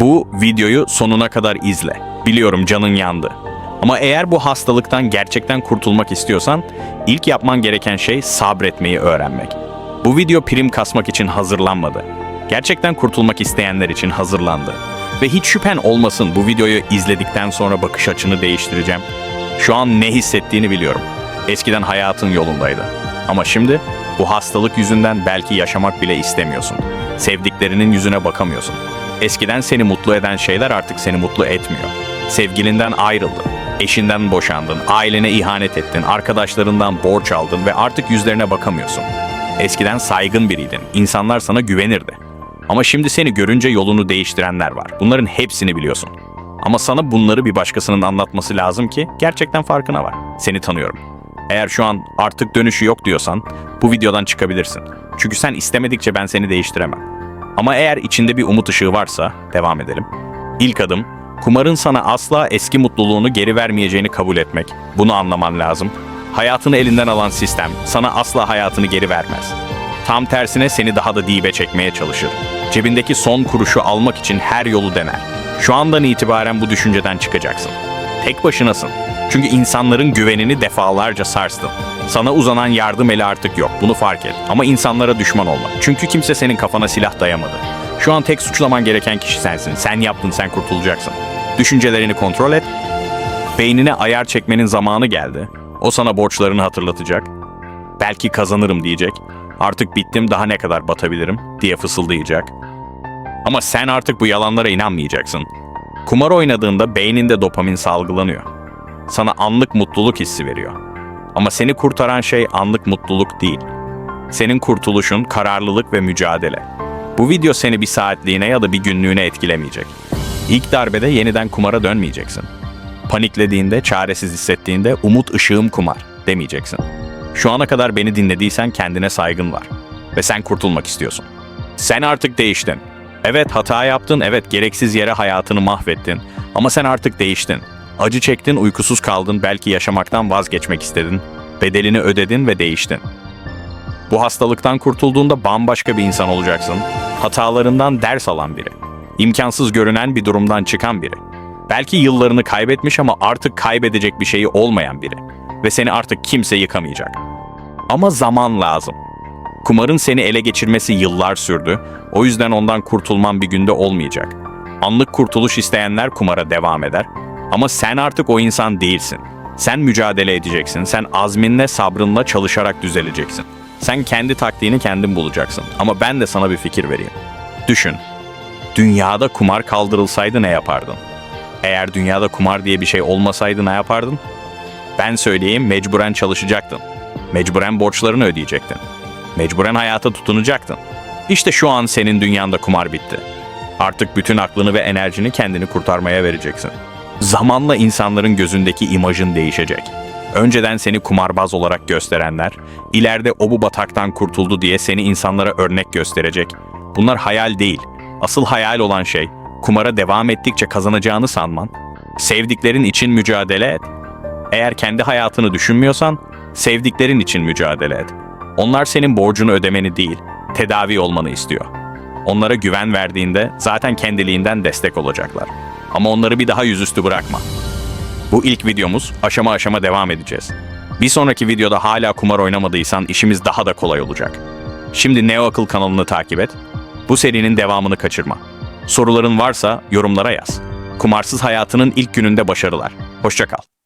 Bu videoyu sonuna kadar izle. Biliyorum canın yandı. Ama eğer bu hastalıktan gerçekten kurtulmak istiyorsan ilk yapman gereken şey sabretmeyi öğrenmek. Bu video prim kasmak için hazırlanmadı. Gerçekten kurtulmak isteyenler için hazırlandı. Ve hiç şüphen olmasın bu videoyu izledikten sonra bakış açını değiştireceğim. Şu an ne hissettiğini biliyorum. Eskiden hayatın yolundaydı. Ama şimdi bu hastalık yüzünden belki yaşamak bile istemiyorsun. Sevdiklerinin yüzüne bakamıyorsun. Eskiden seni mutlu eden şeyler artık seni mutlu etmiyor. Sevgilinden ayrıldın, eşinden boşandın, ailene ihanet ettin, arkadaşlarından borç aldın ve artık yüzlerine bakamıyorsun. Eskiden saygın biriydin, insanlar sana güvenirdi. Ama şimdi seni görünce yolunu değiştirenler var. Bunların hepsini biliyorsun. Ama sana bunları bir başkasının anlatması lazım ki gerçekten farkına var. Seni tanıyorum. Eğer şu an artık dönüşü yok diyorsan bu videodan çıkabilirsin. Çünkü sen istemedikçe ben seni değiştiremem. Ama eğer içinde bir umut ışığı varsa devam edelim. İlk adım kumarın sana asla eski mutluluğunu geri vermeyeceğini kabul etmek. Bunu anlaman lazım. Hayatını elinden alan sistem sana asla hayatını geri vermez. Tam tersine seni daha da dibe çekmeye çalışır. Cebindeki son kuruşu almak için her yolu dener. Şu andan itibaren bu düşünceden çıkacaksın. Tek başınasın. Çünkü insanların güvenini defalarca sarstın. Sana uzanan yardım eli artık yok. Bunu fark et. Ama insanlara düşman olma. Çünkü kimse senin kafana silah dayamadı. Şu an tek suçlaman gereken kişi sensin. Sen yaptın, sen kurtulacaksın. Düşüncelerini kontrol et. Beynine ayar çekmenin zamanı geldi. O sana borçlarını hatırlatacak. Belki kazanırım diyecek. Artık bittim daha ne kadar batabilirim diye fısıldayacak. Ama sen artık bu yalanlara inanmayacaksın. Kumar oynadığında beyninde dopamin salgılanıyor. Sana anlık mutluluk hissi veriyor. Ama seni kurtaran şey anlık mutluluk değil. Senin kurtuluşun kararlılık ve mücadele. Bu video seni bir saatliğine ya da bir günlüğüne etkilemeyecek. İlk darbede yeniden kumara dönmeyeceksin. Paniklediğinde, çaresiz hissettiğinde umut ışığım kumar demeyeceksin. Şu ana kadar beni dinlediysen kendine saygın var. Ve sen kurtulmak istiyorsun. Sen artık değiştin. Evet hata yaptın, evet gereksiz yere hayatını mahvettin. Ama sen artık değiştin. Acı çektin, uykusuz kaldın, belki yaşamaktan vazgeçmek istedin. Bedelini ödedin ve değiştin. Bu hastalıktan kurtulduğunda bambaşka bir insan olacaksın. Hatalarından ders alan biri. İmkansız görünen bir durumdan çıkan biri. Belki yıllarını kaybetmiş ama artık kaybedecek bir şeyi olmayan biri. Ve seni artık kimse yıkamayacak. Ama zaman lazım. Kumarın seni ele geçirmesi yıllar sürdü. O yüzden ondan kurtulman bir günde olmayacak. Anlık kurtuluş isteyenler kumara devam eder. Ama sen artık o insan değilsin. Sen mücadele edeceksin. Sen azminle, sabrınla çalışarak düzeleceksin. Sen kendi taktiğini kendin bulacaksın. Ama ben de sana bir fikir vereyim. Düşün. Dünyada kumar kaldırılsaydı ne yapardın? Eğer dünyada kumar diye bir şey olmasaydı ne yapardın? Ben söyleyeyim mecburen çalışacaktın. Mecburen borçlarını ödeyecektin. Mecburen hayata tutunacaktın. İşte şu an senin dünyanda kumar bitti. Artık bütün aklını ve enerjini kendini kurtarmaya vereceksin. Zamanla insanların gözündeki imajın değişecek. Önceden seni kumarbaz olarak gösterenler, ileride o bu bataktan kurtuldu diye seni insanlara örnek gösterecek. Bunlar hayal değil. Asıl hayal olan şey, kumara devam ettikçe kazanacağını sanman. Sevdiklerin için mücadele et. Eğer kendi hayatını düşünmüyorsan, sevdiklerin için mücadele et. Onlar senin borcunu ödemeni değil, tedavi olmanı istiyor. Onlara güven verdiğinde zaten kendiliğinden destek olacaklar. Ama onları bir daha yüzüstü bırakma. Bu ilk videomuz, aşama aşama devam edeceğiz. Bir sonraki videoda hala kumar oynamadıysan işimiz daha da kolay olacak. Şimdi Neo Akıl kanalını takip et. Bu serinin devamını kaçırma. Soruların varsa yorumlara yaz. Kumarsız hayatının ilk gününde başarılar. Hoşça kal.